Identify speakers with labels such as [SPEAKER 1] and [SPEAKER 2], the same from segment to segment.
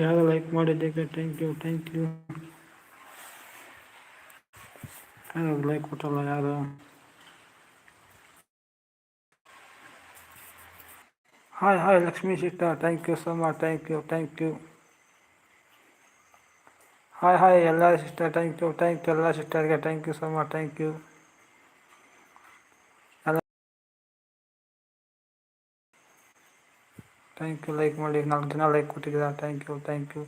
[SPEAKER 1] ಯಾರು ಲೈಕ್ ಮಾಡಿದ್ದಕ್ಕೆ thank you thank you ಯಾರು ಲೈಕ್ ಕೊಟ್ಟಲ್ಲ ಯಾರು hi hi Lakshmi sister thank you so much thank you thank you hi hi ಎಲ್ಲ sister thank you thank you ಎಲ್ಲ ಸಿಸ್ಟರ್ಗೆ thank you so much thank you thank you like my like now now like putting thank you you thank you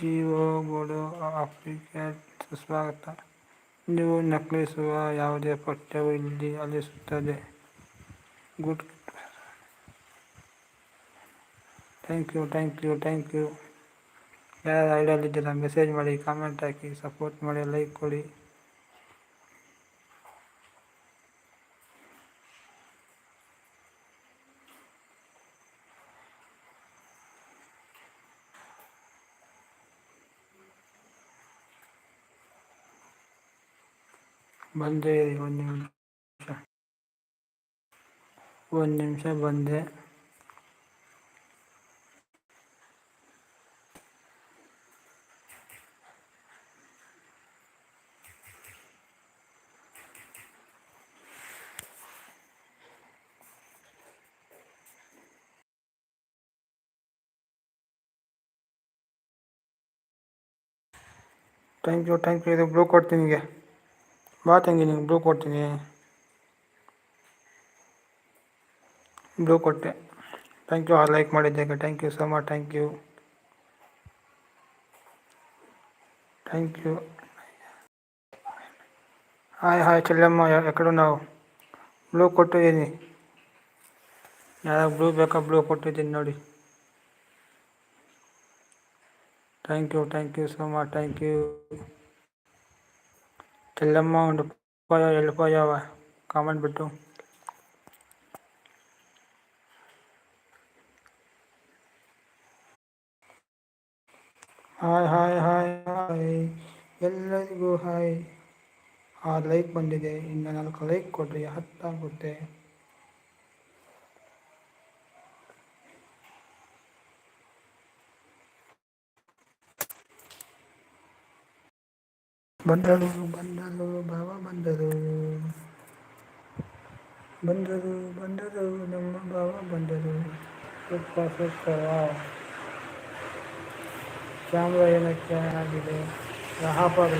[SPEAKER 1] जीवो बोलो Africa स्वागत जो नक्लिस यद पठ्यवी अलसदे good thank you thank you thank you यार ऐडियाल मेसेजी कमेंट हाकि सपोर्ट लाइक कोड़ी बंदे निम्स निम्स बंदे thank you thank you block करते బాటంగేని బ్లూ కోట్ తీ బ్లూ కోట్ థాంక్యూ ఆర్ like మరితేకి thank you so much thank you thank you hi hi Challamma your ఎక్కడ ఉన్నారు బ్లూ కోట్ తీని yeah blue back up blue coat తీదిని నోడి thank you thank you so much thank you Chellamma ఉండిపోయా వెళ్ళిపోయావా comment పెట్టు hi hi hi hi ಎಲ್ಲರಿಗೂ hi ಆ like ಬಂದಿದೆ ಇನ್ನು ನಾಲ್ಕು ಲೈಕ್ ಕೊಡ್ರಿ ಹತ್ತಾಗುತ್ತೆ ಬಂದಳು ಬಂದ ಬಂದರು ಭಾವ ಬಂದರು ಬಂದರು ಬಂದರು ನಮ್ಮ ಭಾವ ಬಂದರು ಸುಪ್ಪ ಸೂಕ್ಷ್ಮವ ಕ್ಯಾಮ್ರಾ ಏನಕ್ಕೆ ಆಗಿದೆ ಗ್ರಾಹಕರು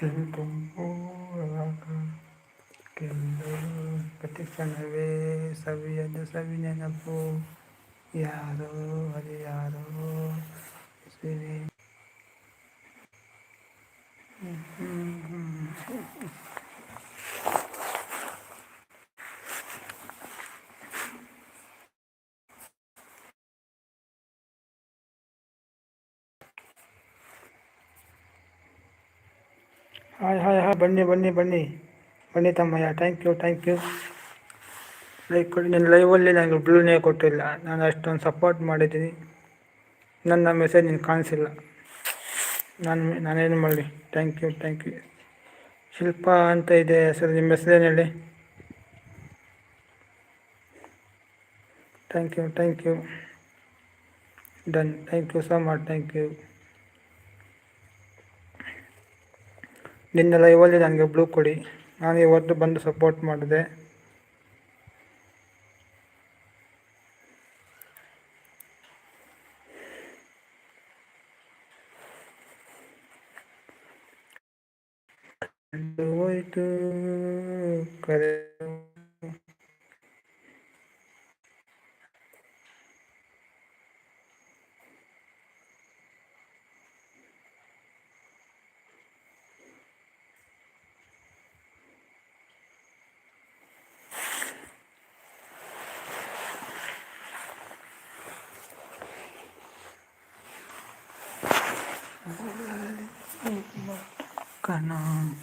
[SPEAKER 1] ¡Qué nave ¡Qué sabiyanapo ¡Qué aro yaro isini mm -hmm. Hi hi hi ಬನ್ನಿ ಬನ್ನಿ ಬನ್ನಿ ಬನ್ನಿ ತಮ್ಮಯ್ಯ thank you thank you like ಕೊಡಿ ನಿನ್ನ ಲೈವಲ್ಲಿ ನನಗೆ ಬ್ಲೂನೇ ಕೊಟ್ಟಿಲ್ಲ ನಾನು ಅಷ್ಟೊಂದು ಸಪೋರ್ಟ್ ಮಾಡಿದ್ದೀನಿ ನನ್ನ ಮೆಸೇಜ್ ನಿನ್ಗೆ ಕಾಣಿಸಿಲ್ಲ ನಾನು ನಾನೇನು ಮಾಡಲಿ thank you thank you Shilpa ಅಂತ ಇದೆ ಸರ್ ನಿಮ್ಮ ಮೆಸೇಜ್ ಹೇಳಿ thank you thank you done thank you so much thank you ನಿನ್ನ ಲೈವಲ್ಲಿ ನನಗೆ ಬ್ಲೂ ಕೊಡಿ ನಾನು ಇವತ್ತು ಬಂದು ಸಪೋರ್ಟ್ ಮಾಡಿದೆ ಹೋಯ್ತು ಕರೆ 可能。